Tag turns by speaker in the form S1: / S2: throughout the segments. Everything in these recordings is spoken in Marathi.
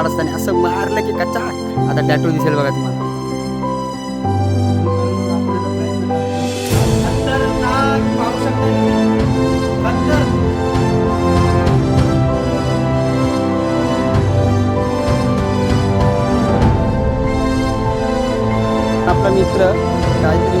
S1: झाड असताना असं मारलं की कच्चा आता टॅटू दिसेल बघा तुम्हाला. आपला मित्र काहीतरी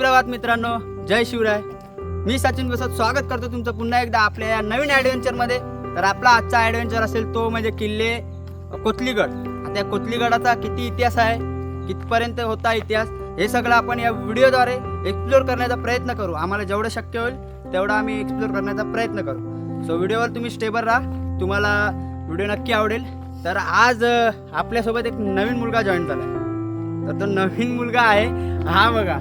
S1: सुप्रभात मित्रांनो जय शिवराय. मी सचिन बसत स्वागत करतो तुमचं पुन्हा एकदा आपल्या या नवीन ॲडव्हेंचरमध्ये तर आपला आजचा ॲडव्हेंचर असेल तो म्हणजे किल्ले कोथलीगड. आता या कोथलीगडाचा किती इतिहास आहे कितपर्यंत होता इतिहास हे सगळं आपण या व्हिडिओद्वारे एक्सप्लोर करण्याचा प्रयत्न करू. आम्हाला जेवढं शक्य होईल तेवढं आम्ही एक्सप्लोर करण्याचा प्रयत्न करू. सो व्हिडिओवर तुम्ही स्टेबल राहा. तुम्हाला व्हिडिओ नक्की आवडेल. तर आज आपल्यासोबत एक नवीन मुलगा जॉईन झाला आहे तर तो नवीन मुलगा आहे. हा बघा.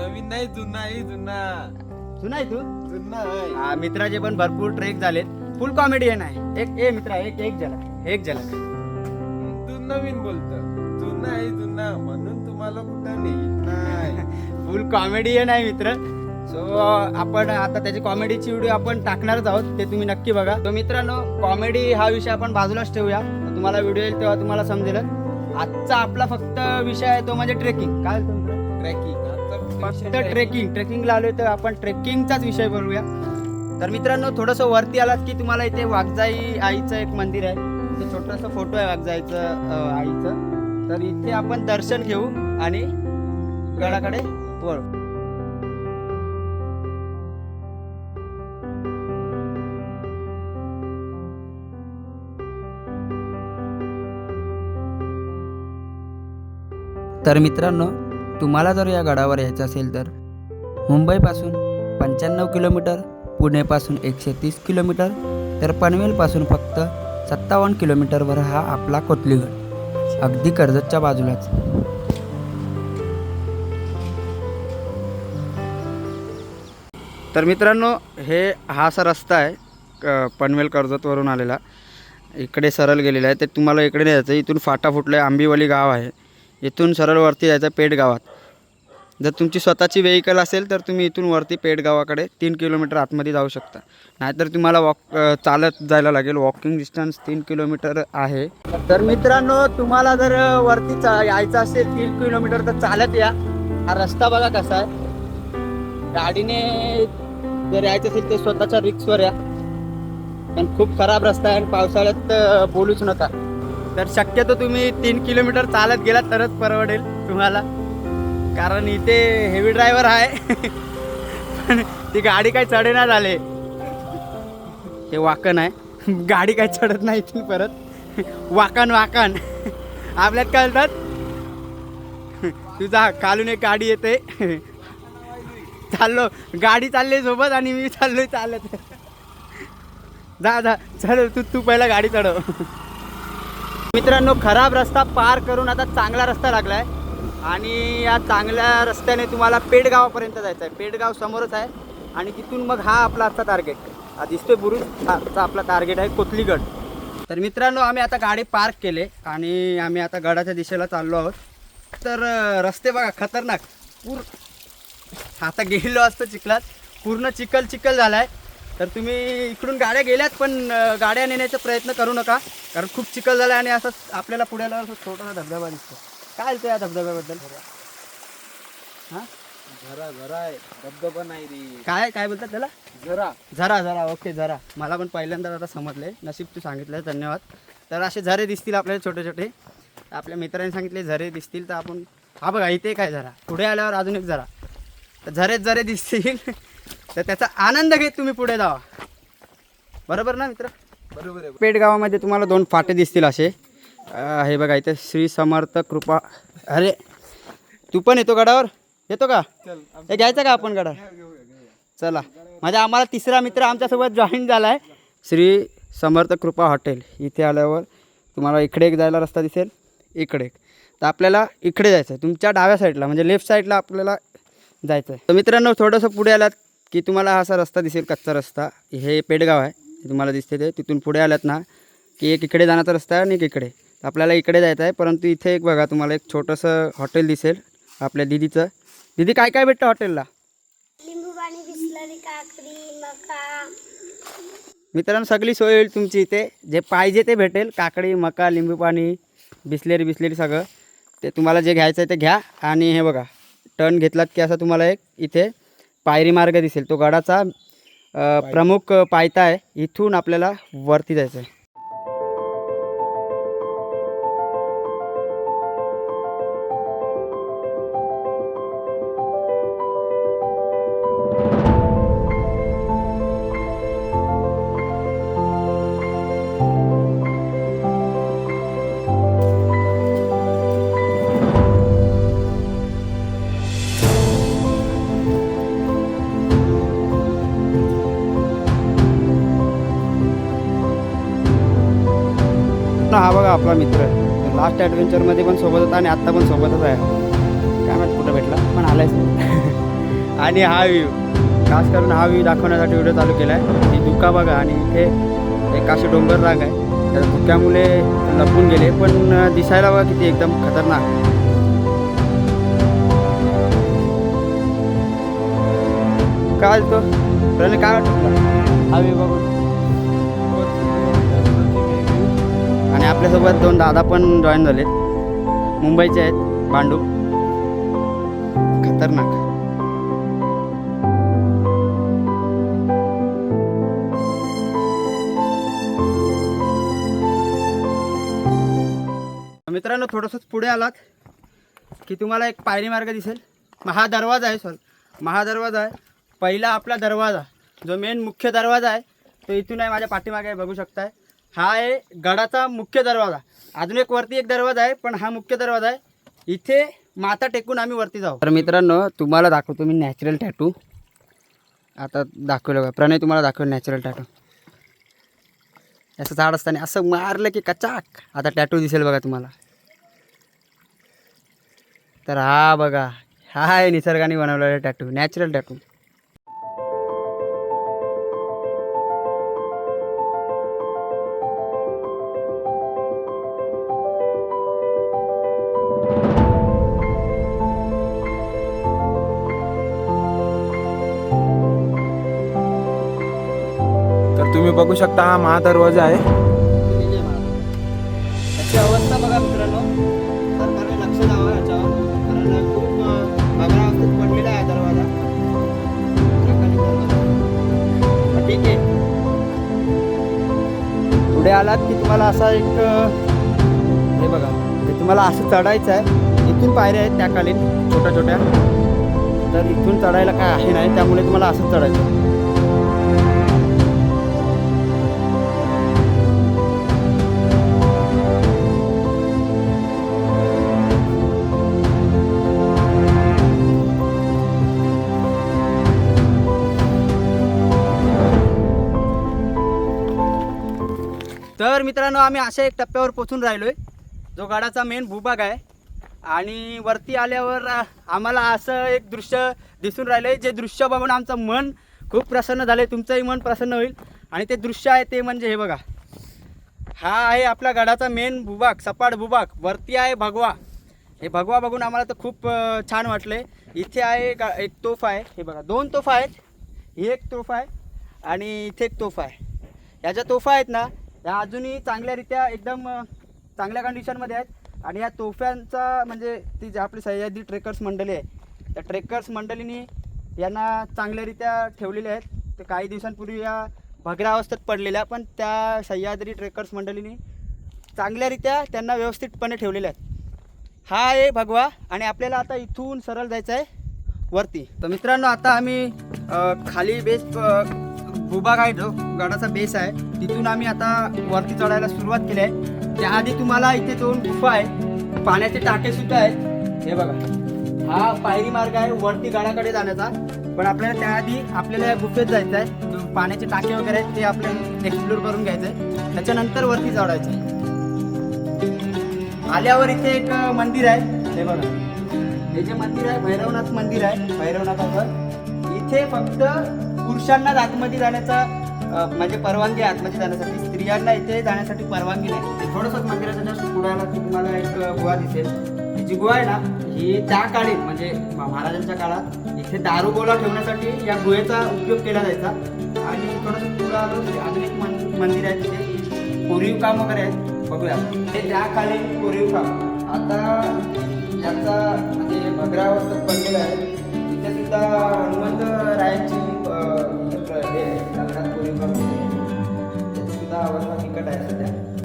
S2: नवीन नाही जुना आहे जुना.
S1: जुना आहे तू?
S2: जुना आहे.
S1: हा, मित्राचे पण भरपूर ट्रेक झालेत. फुल कॉमेडियन आहे एक ए मित्रा एक एक झलक एक झलक
S2: तू नवीन बोलतो. जुना आहे जुना. म्हणून तुम्हाला कुठं नाही.
S1: फुल कॉमेडियन आहे मित्र? सो आपण आता त्याची कॉमेडीची व्हिडिओ आपण टाकणारच आहोत. ते तुम्ही नक्की बघा. तो मित्रांनो कॉमेडी हा विषय आपण बाजूलाच ठेवूया. तुम्हाला व्हिडिओ येईल तेव्हा तुम्हाला समजेल आजचा आपला फक्त विषय आहे तो म्हणजे ट्रेकिंग काय तुमचं
S2: ट्रॅकिंग
S1: ट्रेकिंग ट्रेकिंगला आलोय तर आपण ट्रेकिंगचाच विषय बोलूया तर मित्रांनो थोडंसं वरती आलात की तुम्हाला इथे वाघजाई आईचं एक मंदिर आहे. ते छोटंसं फोटो आहे वाघजाईचं आईचं. तर इथे आपण दर्शन घेऊ आणि गडाकडे वळू. तर मित्रांनो तुम्हाला जर या गडावर यायचं असेल तर? मुंबईपासून पंच्याण्णव किलोमीटर पुणेपासून एकशे तीस किलोमीटर तर पनवेलपासून फक्त सत्तावन्न किलोमीटरवर हा आपला कोथलीगड. अगदी कर्जतच्या बाजूलाच. तर मित्रांनो हे हा असा रस्ता आहे क- पनवेल कर्जतवरून आलेला. इकडे सरळ गेलेला आहे. ते तुम्हाला इकडे नाही इथून फाटा फुटलं आहे आंबीवली गाव आहे. इथून सरळ वरती जायचं पेठ गावात जर तुमची स्वतःची व्हेकल असेल तर तुम्ही इथून वरती पेठ गावाकडे तीन किलोमीटर आतमध्ये जाऊ शकता. नाहीतर तुम्हाला वॉक चालत जायला लागेल. वॉकिंग डिस्टन्स तीन किलोमीटर आहे. तर मित्रांनो तुम्हाला जर वरती चा यायचं असेल तीन किलोमीटर तर चालत या. हा रस्ता बघा कसा आहे. गाडीने जर यायचं असेल ते स्वतःच्या रिक्सवर या. पण खूप खराब रस्ता आहे आणि पावसाळ्यात बोलूच नका. तर शक्यतो तुम्ही तीन किलोमीटर चालत गेलात तरच परवडेल तुम्हाला. कारण इथे हेवी ड्रायव्हर आहे. पण ती गाडी काही चढेना झाले. हे वाकण आहे. गाडी काही चढत नाही ती परत. वाकण वाकण. आपल्यात कळतात तुझा कालून एक गाडी येते. चाललो. गाडी चालली सोबत आणि मी चाललोय चालत. जा जा. चल तू तू पहिला गाडी चढव. मित्रांनो खराब रस्ता पार करून आता चांगला रस्ता लागलाय. आणि या चांगल्या रस्त्याने तुम्हाला पेडगावापर्यंत जायचं आहे पेडगाव समोरच आहे. आणि तिथून मग हा आपला आजचा टार्गेट हा दिसतोय बुरुज. हा आपला टार्गेट आहे कोथलीगड. तर मित्रांनो आम्ही आता गाडी पार्क केले. आणि आम्ही आता गडाच्या दिशेला चाललो आहोत. तर रस्ते बघा खतरनाक. पूर आता गेलो असतो चिखलात. पूर्ण चिखल चिखल झाला आहे तर तुम्ही इकडून गाड्या गेल्यात पण गाड्या नेण्याचा प्रयत्न करू नका. कारण खूप चिखल झाला आणि असं आपल्याला पुढे आल्यावर असं छोटासा धबधबा दिसतो. काय त्या धबधब्याबद्दल? हां?
S2: झरा झरा आहे. धबधबा नाही रे.
S1: काय काय बोलतात त्याला?
S2: झरा
S1: झरा झरा ओके झरा मला पण पहिल्यांदा आता समजले नशीब तू सांगितलं धन्यवाद. तर असे झरे दिसतील आपल्याला छोटे छोटे. आपल्या मित्रांनी सांगितले झरे दिसतील तर आपण हा बघा इथे काय झरा पुढे आल्यावर अजून एक झरा तर झरेच झरे दिसतील. तर त्याचा आनंद घेत तुम्ही पुढे जावा बरोबर ना मित्र?
S2: बरोबर आहे
S1: पेठ गावामध्ये तुम्हाला दोन फाटे दिसतील असे. अं, हे बघा इथे श्री समर्थ कृपा. अरे तू पण येतो गडावर? येतो का? हे घ्यायचं का आपण गडावर? चला. म्हणजे आम्हाला तिसरा मित्र आमच्यासोबत जॉईन झाला आहे श्री समर्थ कृपा हॉटेल. इथे आल्यावर तुम्हाला इकडे एक जायला रस्ता दिसेल. इकडे एक. तर आपल्याला इकडे जायचं आहे तुमच्या डाव्या साईडला म्हणजे लेफ्ट साईडला आपल्याला जायचं आहे तर मित्रांनो थोडंसं पुढे आलात. की तुम्हाला हा असा रस्ता दिसेल कच्चा रस्ता. हे पेडगाव आहे. तुम्हाला दिसते ते. तिथून पुढे आलात ना की एक इकडे जाण्याचा रस्ता आहे आणि एक इकडे. आपल्याला इकडे जायचं आहे परंतु इथे एक बघा तुम्हाला एक छोटंसं हॉटेल दिसेल आपल्या दिदीचं. दिदी काय काय भेटतं हॉटेलला? मित्रांनो सगळी सोय होईल तुमची इथे. जे पाहिजे ते भेटेल. काकडी मका लिंबू पाणी बिस्लेरी बिस्लेरी सगळं. ते तुम्हाला जे घ्यायचं आहे ते घ्या. आणि हे बघा टर्न घेतलात की असं तुम्हाला एक इथे पायरी मार्ग दिसेल. तो गडाचा प्रमुख पायथा आहे. इथून आपल्याला वरती जायचं आहे आपला मित्र लास्ट ॲडव्हेंचरमध्ये पण सोबत होता आणि आत्ता पण सोबतच आहे. काय माहीत कुठं भेटला पण आलायच. आणि हा व्ह्यू खास करून हा व्ह्यू दाखवण्यासाठी व्हिडिओ चालू केला आहे की धुका बघा आणि इथे एक अशी डोंगर रांग आहे. त्या धुक्यामुळे लपून गेले पण दिसायला बघा किती एकदम खतरनाक. काय तो? प्रणय काय वाटतं हा व्ह्यू बघून. आणि आपल्यासोबत दोन दादा पण जॉईन झालेत. मुंबईचे आहेत पांडू. खतरनाक. मित्रांनो थोडंसंच पुढे आलात की तुम्हाला एक पायरी मार्ग दिसेल. महा दरवाजा आहे सॉरी महादरवाजा आहे. पहिला आपला दरवाजा जो मेन मुख्य दरवाजा आहे तो इथून आहे माझ्या पाठीमागे बघू शकताय. हा आहे गडाचा मुख्य दरवाजा. अजून एक वरती एक दरवाजा आहे पण हा मुख्य दरवाजा आहे. इथे माथा टेकून आम्ही वरती जाऊ. तर मित्रांनो तुम्हाला दाखवतो मी नॅचरल टॅटू आता दाखवलं बघा. प्रणय तुम्हाला दाखवलं नॅचरल टॅटू असं झाड असताना असं मारलं की कचाक. आता टॅटू दिसेल बघा तुम्हाला. तर हा बघा. हा आहे निसर्गाने बनवलेला टॅटू नॅचरल टॅटू
S2: बघू शकता हा महादरवाजा आहे.
S1: त्याची अवस्था बघा मित्रांनो. सरकारने लक्ष द्यावं याच्यावर. कारण खूप बघा अवस्थेत पडलेला आहे दरवाजा. सरकारी दरवाजा. ठीक आहे. पुढे आलात की तुम्हाला असा एक हे बघा तुम्हाला असं चढायचं आहे. इथून पायऱ्या आहेत त्या खाली छोट्या छोट्या तर इथून चढायला काय आहे नाही त्यामुळे तुम्हाला असंच चढायचं तर मित्रांनो आम्ही अशा एक टप्प्यावर पोचून राहिलो आहे जो गडाचा मेन भूभाग आहे. आणि वरती आल्यावर आम्हाला असं एक दृश्य दिसून राहिलं आहे जे दृश्य बघून आमचं मन खूप प्रसन्न झालं आहे तुमचंही मन प्रसन्न होईल. आणि ते दृश्य आहे ते म्हणजे हे बघा. हा आहे आपला गडाचा मेन भूभाग सपाट भूभाग. वरती आहे भगवा. हे भगवा बघून आम्हाला तर खूप छान वाटले इथे आहे गा- एक तोफ आहे. हे बघा दोन तोफा आहेत. ही एक तोफ आहे. आणि इथे एक तोफ आहे. ह्या ज्या तोफा आहेत ना या अजूनही चांगल्यारीत्या एकदम चांगल्या कंडिशनमध्ये आहेत. आणि या तोफ्यांचा म्हणजे ती जी आपली सह्याद्री ट्रेकर्स मंडळी आहे त्या ट्रेकर्स मंडळींनी यांना चांगल्यारीत्या ठेवलेले आहेत. ते काही दिवसांपूर्वी या भगऱ्या अवस्थेत पडलेल्या पण त्या सह्याद्री ट्रेकर्स मंडळींनी चांगल्यारीत्या त्यांना व्यवस्थितपणे ठेवलेले आहेत. हा आहे भगवा आणि आपल्याला आता इथून सरळ जायचं आहे वरती. तर मित्रांनो आता आम्ही खाली बेस्ट भूभाग आहे जो गडाचा बेस आहे. तिथून आम्ही आता वरती चढायला सुरुवात केली आहे. त्याआधी तुम्हाला इथे दोन गुफा आहेत. पाण्याचे टाके सुद्धा आहेत. हे बघा. हा पायरी मार्ग आहे वरती गडाकडे जाण्याचा. पण आपल्याला त्याआधी आपल्याला या गुफेत जायचं आहे. पाण्याचे टाके वगैरे आहेत ते आपल्याला एक्सप्लोर करून घ्यायचं आहे त्याच्यानंतर वरती चढायचं आहे. आल्यावर इथे एक मंदिर आहे. हे बघा. हे जे मंदिर आहे भैरवनाथ मंदिर आहे. भैरवनाथावर इथे फक्त पुरुषांनाच आतमध्ये जाण्याचा म्हणजे परवानगी आतमध्ये जाण्यासाठी. स्त्रियांना इथे जाण्यासाठी परवानगी नाही. थोडंसं मंदिराच्या जास्त पुढायला तुम्हाला एक गुहा दिसेल. ही जी गुहा आहे ना ही त्या काळी म्हणजे महाराजांच्या काळात इथे दारुगोला ठेवण्यासाठी या गुहेचा उपयोग केला जायचा. आणि थोडंसं पुढं आलो अजून एक मंदिर आहे तिथे कोरीव काम वगैरे आहेत बघूया. हे त्या काळी कोरीव काम. आता याचा म्हणजे भद्रावस्थेत बनलेला आहे. तिथे सुद्धा हनुमंत रायांची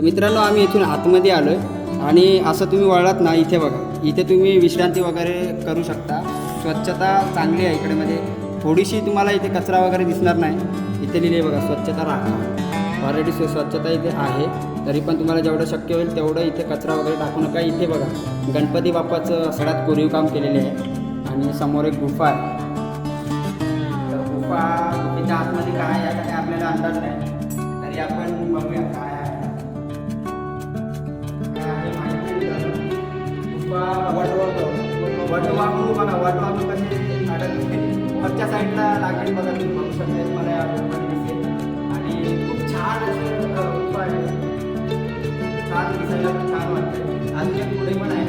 S1: मित्रांनो आम्ही इथून आतमध्ये आलो आहे आणि असं तुम्ही वळलात ना इथे बघा. इथे तुम्ही विश्रांती वगैरे करू शकता. स्वच्छता चांगली आहे इकडे म्हणजे थोडीशी तुम्हाला इथे कचरा वगैरे दिसणार नाही. इथे लिहिले बघा स्वच्छता राखा. ऑलरेडी स्वच्छता इथे आहे. तरी पण तुम्हाला जेवढं शक्य होईल तेवढं इथे कचरा वगैरे टाकू नका. इथे बघा गणपती बाप्पाचं सगळ्यात कोरीव काम केलेले आहे. आणि समोर एक गुफा आहे. तर गुफा गुफेच्या आतमध्ये काय आहे आपल्याला अंदाज नाही. तरी आपण किंवा गुफा वटवाघू बघा वटवाघू कसे अडकले वरच्या साईडला लागेल बघा तुम्ही बघू शकता मला या गुफामध्ये दिसेल. आणि खूप छान असं अ, आहे. छान दिसायला छान वाटतं आणि पुढे पण आहे.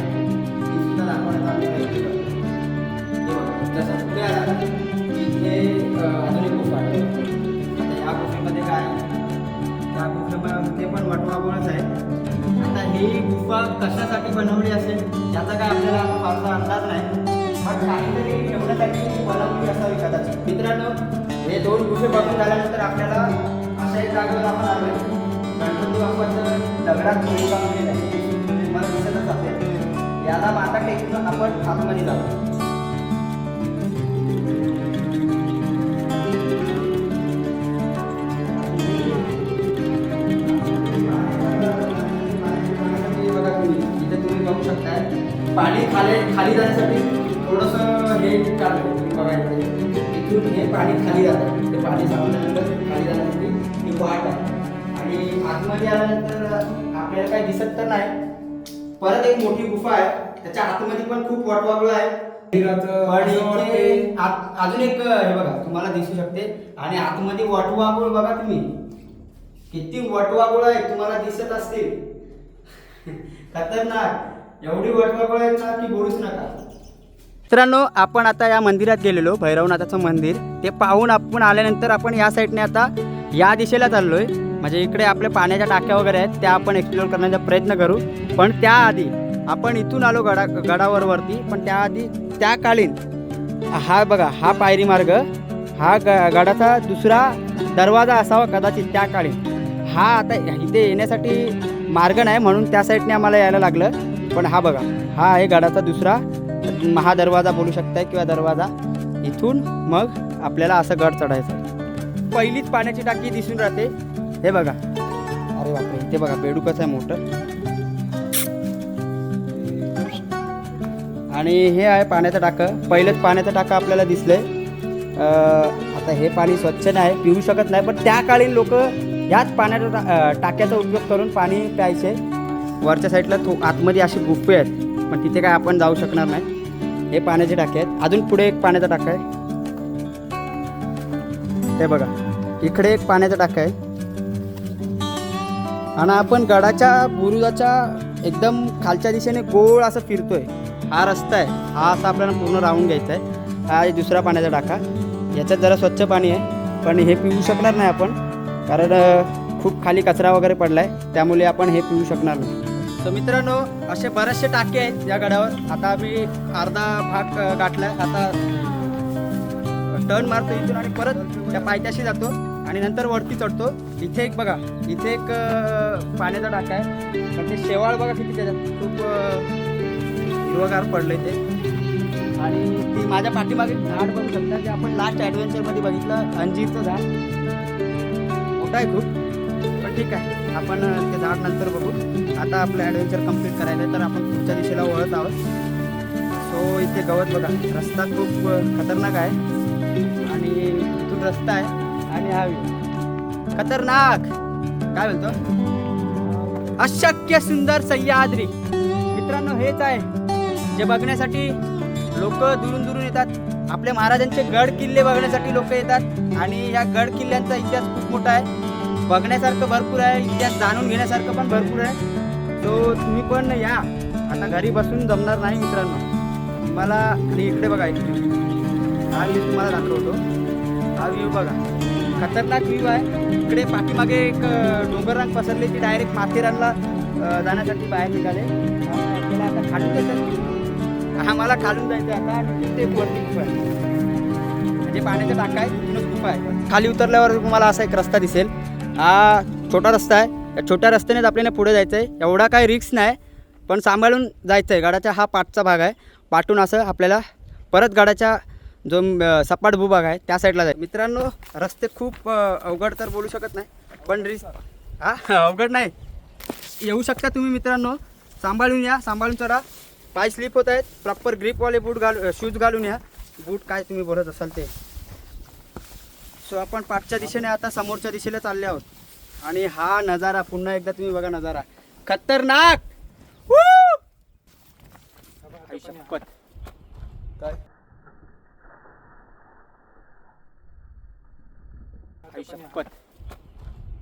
S1: गुफा कशासाठी बनवली असेल याचा काय आपल्याला फारसा अंदाज नाही. पण काहीतरी ठेवण्यासाठी बनवली असावी कदाचित. मित्रांनो हे दोन गुफे बघून झाल्यानंतर आपल्याला अशा एक जागेवर आपण आलो गणपती बाप्पाचं दगडात कोरीव आहे दिसतच असेल. याला माता टेकून आपण आतमध्ये जातो पाणी खाली खाली जाण्यासाठी थोडंसं हे काढलं इथून हे पाणी खाली जातं. ते पाणी सांगल्यानंतर खाली जाण्यासाठी ही वाट आहे. आणि आतमध्ये आल्यानंतर आपल्याला काही दिसत तर नाही. परत एक मोठी गुफा आहे. त्याच्या आतमध्ये पण खूप वटवागळ आहे. आत- अजून एक हे बघा तुम्हाला दिसू शकते. आणि आतमध्ये वटवागुळ बघा तुम्ही. किती वटवागुळ आहे तुम्हाला दिसत असतील. खतरनाक. एवढी वटवागुळ की बोलूच नका. मित्रांनो आपण आता या मंदिरात गेलेलो भैरवनाथाचं मंदिर. ते पाहून आपण आल्यानंतर आपण या साईडने आता या दिशेला चाललोय. म्हणजे इकडे आपल्या पाण्याच्या टाक्या वगैरे आहेत त्या आपण एक्सप्लोर करण्याचा प्रयत्न करू. पण त्याआधी आपण इथून आलो गडा गडावर वरती पण त्याआधी त्या कालीन हा बघा हा पायरी मार्ग हा ग गडाचा दुसरा दरवाजा असावा कदाचित त्या काळी हा आता इथे येण्यासाठी मार्ग नाही म्हणून त्या साईडने आम्हाला यायला लागलं. पण हा बघा हा आहे गडाचा दुसरा महादरवाजा बोलू शकताय किंवा दरवाजा. इथून मग आपल्याला असं गड चढायचं पहिलीच पाण्याची टाकी दिसून राहते. हे बघा. अरे बापरे ते बघा बेडूकच आहे मोठं. आणि हे आहे पाण्याचं टाकं. पहिलंच पाण्याचं टाकं आपल्याला दिसलंय. आता हे पाणी स्वच्छ नाही पिऊ शकत नाही पण त्या काळी लोक ह्याच पाण्याचा टाक्याचा उपयोग करून पाणी प्यायचे. वरच्या साईडला थो आतमध्ये अशी गुप्पे आहेत पण तिथे काय आपण जाऊ शकणार नाही. हे पाण्याचे टाके आहेत. अजून पुढे एक पाण्याचा टाका आहे. हे बघा इकडे एक पाण्याचा टाका आहे. आणि आपण गडाच्या बुरुजाच्या एकदम खालच्या दिशेने गोळ असं फिरतोय. हा रस्ता आहे. हा असा आपल्याला पूर्ण राहून घ्यायचा आहे. हा दुसरा पाण्याचा टाका. याच्यात जरा स्वच्छ पाणी आहे. पण हे पिऊ शकणार नाही आपण कारण खूप खाली कचरा वगैरे पडला आहे त्यामुळे आपण हे पिऊ शकणार नाही. तर मित्रांनो असे बरेचसे टाके आहेत या गडावर. आता आम्ही अर्धा भाग अ, गाठला आता टर्न मारतो इथून आणि परत त्या पायथ्याशी जातो आणि नंतर वरती चढतो. इथे एक बघा इथे एक पाण्याचा टाका आहे. पण ते शेवाळ बघा किती त्याच्यात. खूप हिरवगार पडलंय ते. आणि ती माझ्या पाठीमागे झाड बघू शकता. जे आपण लास्ट ॲडव्हेंचरमध्ये बघितलं. अंजीरचं झाड. मोठा आहे खूप पण ठीक आहे. आपण ते झाड नंतर बघू. आता आपलं ॲडव्हेंचर कंप्लीट करायला तर आपण पुढच्या दिशेला वळत आहोत. सो इथे गवत बघा. रस्ता खूप खतरनाक आहे. आणि इथून रस्ता आहे. आणि हा खतरनाक! काय बोलतो अशक्य सुंदर सह्याद्री. मित्रांनो हेच आहे. जे बघण्यासाठी लोक दुरून दुरून येतात. आपल्या महाराजांचे गड किल्ले बघण्यासाठी लोक येतात. आणि या गड किल्ल्यांचा इतिहास खूप मोठा आहे. बघण्यासारखं भरपूर आहे इतिहास जाणून घेण्यासारखं पण भरपूर आहे. तो तुम्ही पण या. आता घरी बसून जमणार नाही मित्रांनो. तुम्हाला आणि इकडे बघा इकडे. हा व्ह्यू तुम्हाला दाखवतो. हा व्ह्यू बघा. खतरनाक व्ह्यू आहे. इकडे पाठीमागे एक अ, डोंगररांग पसरली ती डायरेक्ट माथेरानला जाण्यासाठी बाहेर निघाले. आणि आता खालून जायचं आम्हाला खालून जायचं आता आणि वरती आहे. म्हणजे पाण्याचा टाका आहे तिथूनच आहे. खाली उतरल्यावर तुम्हाला असा एक रस्ता दिसेल. हा छोटा रस्ता आहे. या छोट्या रस्त्यानेच आपल्याला पुढे जायचं आहे एवढा काही रिक्स नाही. पण सांभाळून जायचं आहे गाडाचा हा पाठचा भाग आहे. पाठून असं आपल्याला परत गाडाच्या जो सपाट भूभाग आहे त्या साईडला जाय मित्रांनो रस्ते खूप अवघड तर बोलू शकत नाही. पण रिस हा? अवघड नाही. येऊ शकता तुम्ही मित्रांनो. सांभाळून या. सांभाळून चला. पाय स्लिप होत आहेत. प्रॉपर ग्रीपवाले बूट घालू शूज घालून या. बूट काय तुम्ही बोलत असाल ते. सो आपण पाठच्या दिशेने आता समोरच्या दिशेला चालले आहोत. आणि हा नजारा पुन्हा एकदा तुम्ही बघा नजारा. खतरनाक.
S2: काय.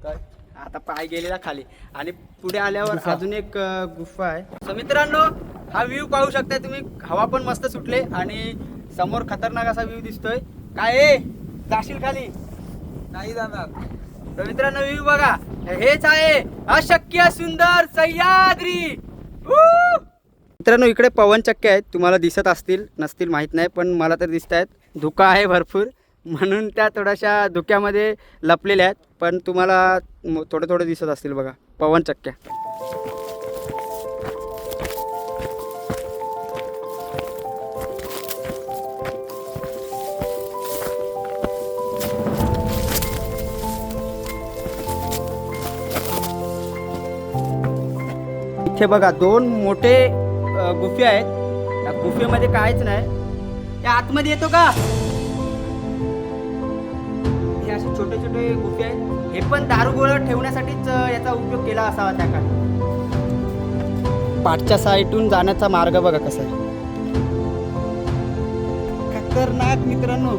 S2: काय?
S1: आता पाय गेलेला खाली. आणि पुढे आल्यावर अजून एक गुफा आहे. So मित्रांनो हा व्ह्यू पाहू शकता तुम्ही. हवा पण मस्त सुटले आणि समोर खतरनाक असा व्ह्यू दिसतोय. काय? जाशील खाली.
S2: नाही जाणार.
S1: तर मित्रांनो व्ह्यू बघा हेच आहे अशक्य सुंदर सह्याद्री. मित्रांनो इकडे पवनचक्के आहेत. तुम्हाला दिसत असतील नसतील माहीत नाही पण मला तर दिसत आहेत. धुका आहे भरपूर. म्हणून त्या थोड्याशा धुक्यामध्ये लपलेल्या आहेत. पण तुम्हाला थोडं थोडं दिसत असतील बघा. पवनचक्क्या इथे बघा दोन मोठे गुफे आहेत. त्या गुफेमध्ये काहीच नाही. त्या आतमध्ये येतो का? हे असे छोटे छोटे गुफे आहेत. हे पण दारू गोळा ठेवण्यासाठीच याचा उपयोग केला असावा त्या काळी. पाठच्या साईडून जाण्याचा मार्ग बघा कसा आहे. खतरनाक मित्रांनो.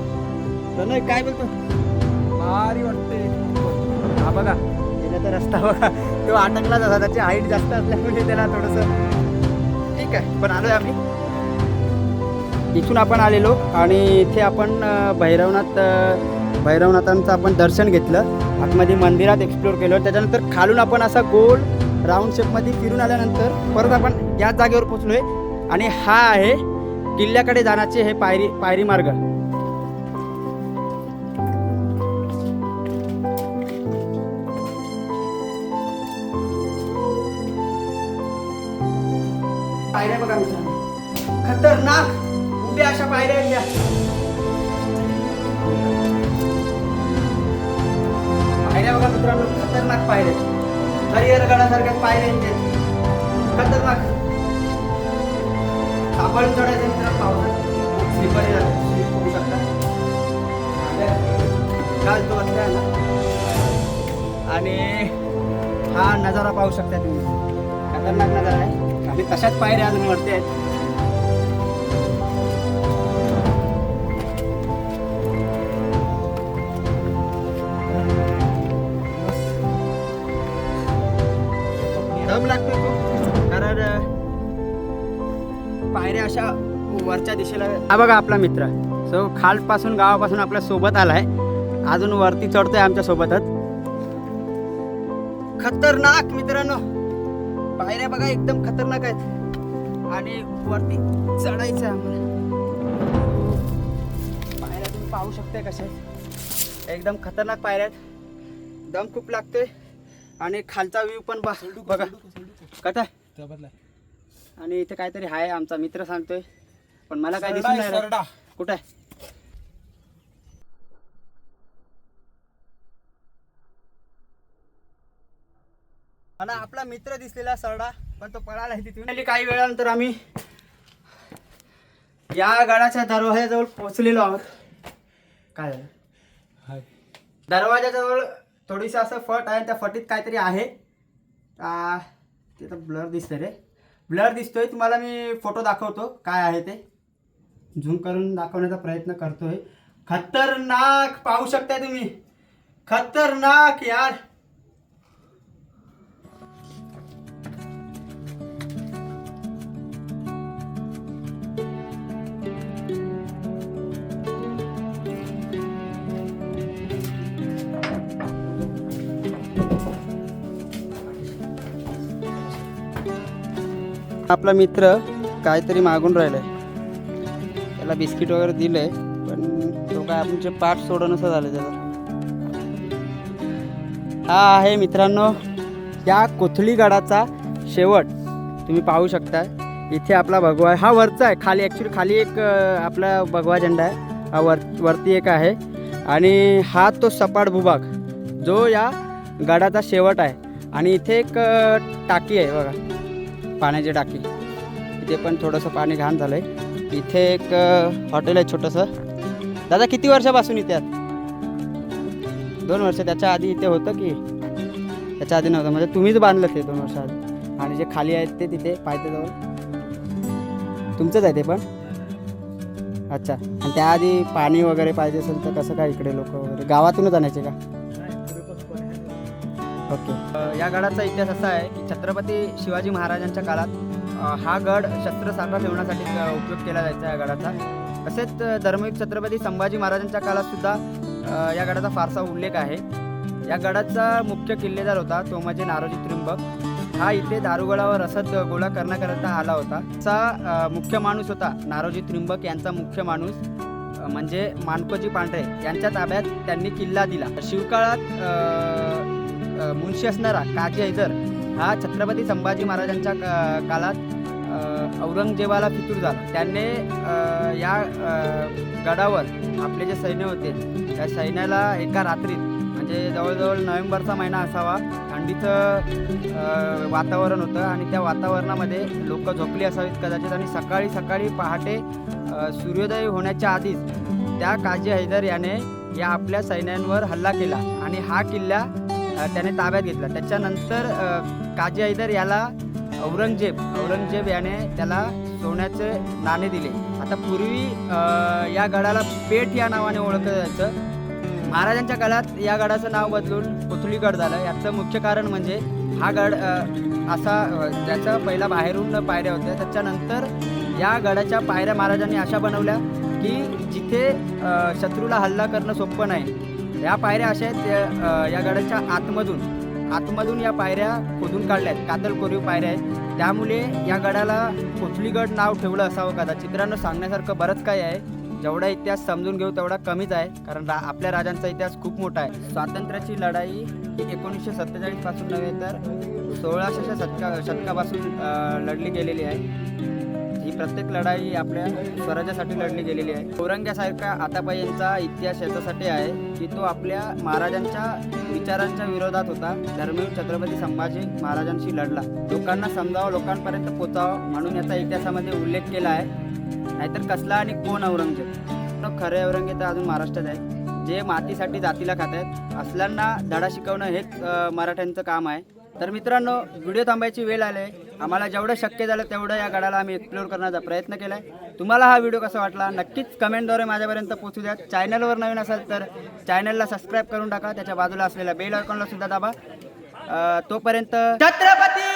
S1: काय बोलतो
S2: भारी वाटते
S1: हा बघा. येण्याचा रस्ता बघा. तो अटकला जसा त्याची हाईट जास्त असल्यामुळे त्याला थोडंसं ठीक आहे. पण आलोय आम्ही. इथून आपण आलेलो आणि इथे आपण भैरवनाथ भैरवनाथांचं आपण दर्शन घेतलं. आतमध्ये मंदिरात एक्सप्लोर केलं. त्याच्यानंतर खालून आपण असा गोल राऊंड शेपमध्ये फिरून आल्यानंतर परत आपण याच जागेवर पोचलोय आणि हा आहे किल्ल्याकडे जाण्याचे हे पायरी पायरी मार्ग. पायऱ्या बघा मित्रांनो. खतरनाक उभ्या अशा पायऱ्या आहेत त्या. पायऱ्या बघा मित्रांनो खतरनाक पायऱ्या हरिहर हरिहरगडासारख्या पायऱ्या आहेत खतरनाक. सापळून चढायचं मित्रांनो पावसात स्लिपर स्लिप होऊ शकता काल तो असल्या ना. आणि हा नजारा पाहू शकता तुम्ही. खतरनाक नजारा आहे. आणि तशाच पायऱ्या अजून वरती आहेत. कारण पायऱ्या अशा वरच्या दिशेला हा बघा आपला मित्र. सो खालपासून गावापासून आपल्यासोबत आलाय. अजून वरती चढतोय आमच्या सोबतच. खतरनाक मित्रांनो. पायऱ्या बघा एकदम खतरनाक आहेत. आणि वरती चढायचं आहे आम्हाला. पायऱ्या तुम्ही पाहू शकताय कशा एकदम खतरनाक पायऱ्या आहेत. दम खूप लागतोय. आणि खालचा व्ह्यू पण बघा
S2: त्याबद्दल
S1: आणि इथे काहीतरी आहे आमचा मित्र सांगतोय. पण मला काय
S2: आहे,
S1: नाही. कुठं आहे? आणि आपला मित्र दिसलेला सरडा पण तो पळाला तिथून. काही वेळानंतर आम्ही या गडाच्या दरवाज्याजवळ पोहोचलेलो आहोत. काय झालं? दरवाजाजवळ थोडीशी असं फट आहे त्या फटीत काहीतरी आहे. आ, ते तर ब्लर दिसतंय रे. ब्लर दिसतोय. तुम्हाला मी फोटो दाखवतो काय आहे ते. झूम करून दाखवण्याचा प्रयत्न करतोय. खतरनाक पाहू शकताय तुम्ही. खतरनाक यार. आपला मित्र काहीतरी मागून राहिलाय. त्याला बिस्किट वगैरे दिलंय पण तो काय आमचे पाठ सोडून झालं त्याचा. हा आहे मित्रांनो या कोथळी गडाचा शेवट. तुम्ही पाहू शकता इथे आपला भगवा हा वरचा आहे खाली ॲक्च्युली खाली एक आपला भगवा झेंडा आहे. हा वर वरती एक आहे. आणि हा तो सपाट भूभाग जो या गडाचा शेवट आहे. आणि इथे एक टाकी आहे बघा. पाण्याची टाकी. इथे पण थोडंसं पाणी घाण झालं आहे इथे एक हॉटेल आहे छोटंसं. दादा किती वर्षापासून इथे आहात? दोन वर्ष. त्याच्या आधी इथे होतं की? त्याच्या आधी नव्हतं. म्हणजे तुम्हीच बांधलं ते दोन वर्ष आधी. आणि जे खाली आहेत ते तिथे पायथ्याजवळ तुमचंच आहे ते पण? अच्छा. आणि त्याआधी पाणी वगैरे पाहिजे असेल तर कसं काय इकडे लोक वगैरे? गावातूनच आणायचे का? या गडाचा इतिहास असा आहे की छत्रपती शिवाजी महाराजांच्या काळात हा गड शस्त्रसाठा ठेवण्यासाठी उपयोग केला जायचा या गडाचा. तसेच धर्मयुग छत्रपती संभाजी महाराजांच्या काळात सुद्धा या गडाचा फारसा उल्लेख आहे. या गडाचा मुख्य किल्लेदार होता तो म्हणजे नारोजी त्रिंबक हा इथे दारुगडावर रसद गोळा करण्याकरता आला होता. असा मुख्य माणूस होता नारोजी त्रिंबक यांचा मुख्य माणूस म्हणजे मानकोजी पांढरे. यांच्या ताब्यात त्यांनी किल्ला दिला. शिवकाळात मुंशी असणारा काजी हैदर हा छत्रपती संभाजी महाराजांच्या क- काळात औरंगजेबाला फितूर झाला. त्याने या गडावर आपले जे सैन्य होते त्या सैन्याला एका रात्रीत म्हणजे जवळजवळ नोव्हेंबरचा महिना असावा थंडीचं वातावरण होतं आणि त्या वातावरणामध्ये लोक झोपली असावीत कदाचित आणि सकाळी सकाळी पहाटे सूर्योदय होण्याच्या आधीच त्या काजी हैदर याने या आपल्या सैन्यांवर हल्ला केला आणि हा किल्ला त्याने ताब्यात घेतला. त्याच्यानंतर काजी हैदर याला औरंगजेब औरंगजेब याने त्याला सोन्याचे नाणे दिले. आता पूर्वी या गडाला पेठ या नावाने ओळखलं जायचं. महाराजांच्या काळात या गडाचं नाव बदलून पुथळीगड झालं. याचं मुख्य कारण म्हणजे हा गड असा ज्याचा पहिला बाहेरून पायऱ्या होत्या. त्याच्यानंतर या गडाच्या पायऱ्या महाराजांनी अशा बनवल्या की जिथे शत्रूला हल्ला करणं सोपं नाही या पायऱ्या अशा आहेत त्या, या गडाच्या आतमधून. आतमधून या पायऱ्या खोदून काढल्या आहेत. कातल कोरीव पायऱ्या आहेत. त्यामुळे या गडाला कोथलीगड नाव ठेवलं असावं कदाचित. चित्रांनो सांगण्यासारखं बरंच काही आहे. जेवढा इतिहास समजून घेऊ तेवढा कमीच आहे कारण रा आपल्या राजांचा इतिहास खूप मोठा आहे. स्वातंत्र्याची लढाई ही एकोणीसशे सत्तेचाळीसपासून नव्हे तर सोळाशेच्या शतका शतकापासून लढली गेलेली आहे. ही प्रत्येक लढाई आपल्या स्वराज्यासाठी लढली गेलेली आहे. औरंग्यासारखा आतापर्यंतचा इतिहास याच्यासाठी आहे की तो आपल्या महाराजांच्या विचारांच्या विरोधात होता. धर्मवीर छत्रपती संभाजी महाराजांशी लढला. लोकांना समजावं लोकांपर्यंत पोचावं म्हणून याचा इतिहासामध्ये उल्लेख केला आहे. नाहीतर कसला आणि कोण औरंगजेब? तो खरे औरंगजेब तर अजून महाराष्ट्रात आहे. जे मातीसाठी जातीला खात आहेत असल्यांना धडा शिकवणं हेच मराठ्यांचं काम आहे. तर मित्रांनो व्हिडिओ थांबायची वेळ आली आहे आम्हाला जेवढं शक्य झालं तेवढं या गडाला आम्ही एक्सप्लोर करण्याचा प्रयत्न केला आहे तुम्हाला हा व्हिडिओ कसा वाटला नक्कीच कमेंटद्वारे माझ्यापर्यंत पोहोचू द्या. चॅनलवर नवीन असाल तर चॅनलला सबस्क्राईब करून टाका. त्याच्या बाजूला असलेल्या बेल आयकॉनला सुद्धा दाबा. तोपर्यंत छत्रपती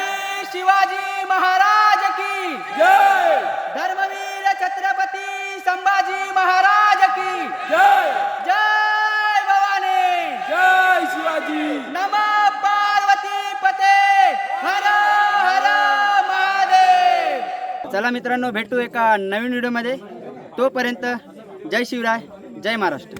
S1: शिवाजी महाराज की
S2: जय!
S1: चला मित्रांनो भेटू एका नवीन व्हिडिओमध्ये. तोपर्यंत जय शिवराय जय महाराष्ट्र.